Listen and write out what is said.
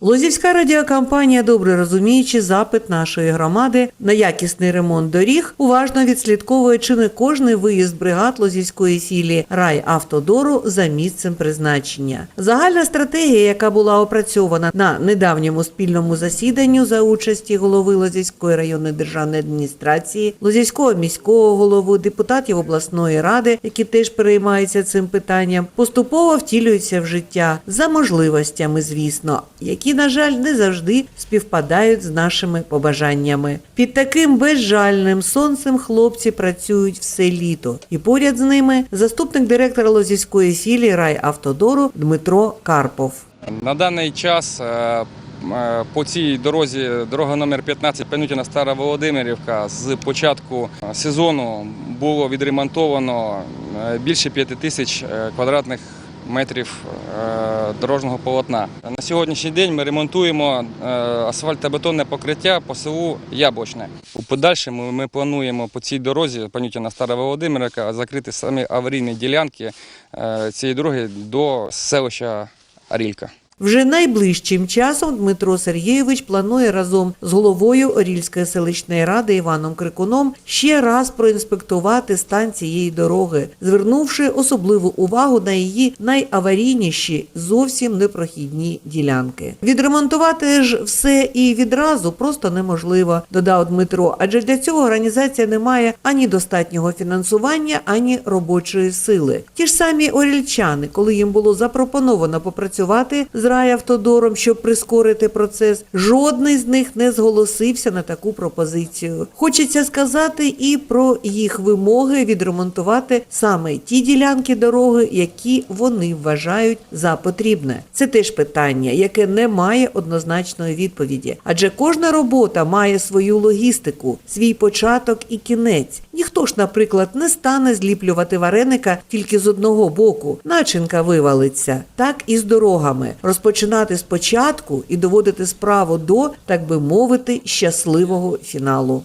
Лозівська радіокампанія, добре розуміючи запит нашої громади на якісний ремонт доріг, уважно відслідковує чи не кожний виїзд бригад Лозівської філії райавтодору за місцем призначення. Загальна стратегія, яка була опрацьована на недавньому спільному засіданні за участі голови Лозівської районної державної адміністрації, Лозівського міського голови, депутатів обласної ради, які теж переймаються цим питанням, поступово втілюються в життя за можливостями, звісно, які, на жаль, не завжди співпадають з нашими побажаннями. Під таким безжальним сонцем хлопці працюють все літо, і поряд з ними заступник директора Лозівської філії райавтодору Дмитро Карпов. На даний час е, е, по цій дорозі, дорога номер 15 Пенютіна Стара Володимирівка, з початку сезону було відремонтовано е, більше 5 тисяч е, квадратних метрів е, дорожнього полотна. На сьогоднішній день ми ремонтуємо е, асфальтобетонне покриття по селу Яблочне. У подальшому ми плануємо по цій дорозі Панютіна Стара Володимирка, закрити самі аварійні ділянки е, цієї дороги до селища Арілька. Вже найближчим часом Дмитро Сергійович планує разом з головою Орільської селищної ради Іваном Крикуном ще раз проінспектувати стан цієї дороги, звернувши особливу увагу на її найаварійніші, зовсім непрохідні ділянки. Відремонтувати ж все і відразу просто неможливо, додав Дмитро, адже для цього організація не має ані достатнього фінансування, ані робочої сили. Ті ж самі орільчани, коли їм було запропоновано попрацювати з райавтодором, щоб прискорити процес, жодний з них не зголосився на таку пропозицію. Хочеться сказати і про їх вимоги відремонтувати саме ті ділянки дороги, які вони вважають за потрібне. Це теж питання, яке не має однозначної відповіді, адже кожна робота має свою логістику, свій початок і кінець. Ніхто ж, наприклад, не стане зліплювати вареника тільки з одного боку. Начинка вивалиться. Так і з дорогами. Розпочинати спочатку і доводити справу до, так би мовити, щасливого фіналу.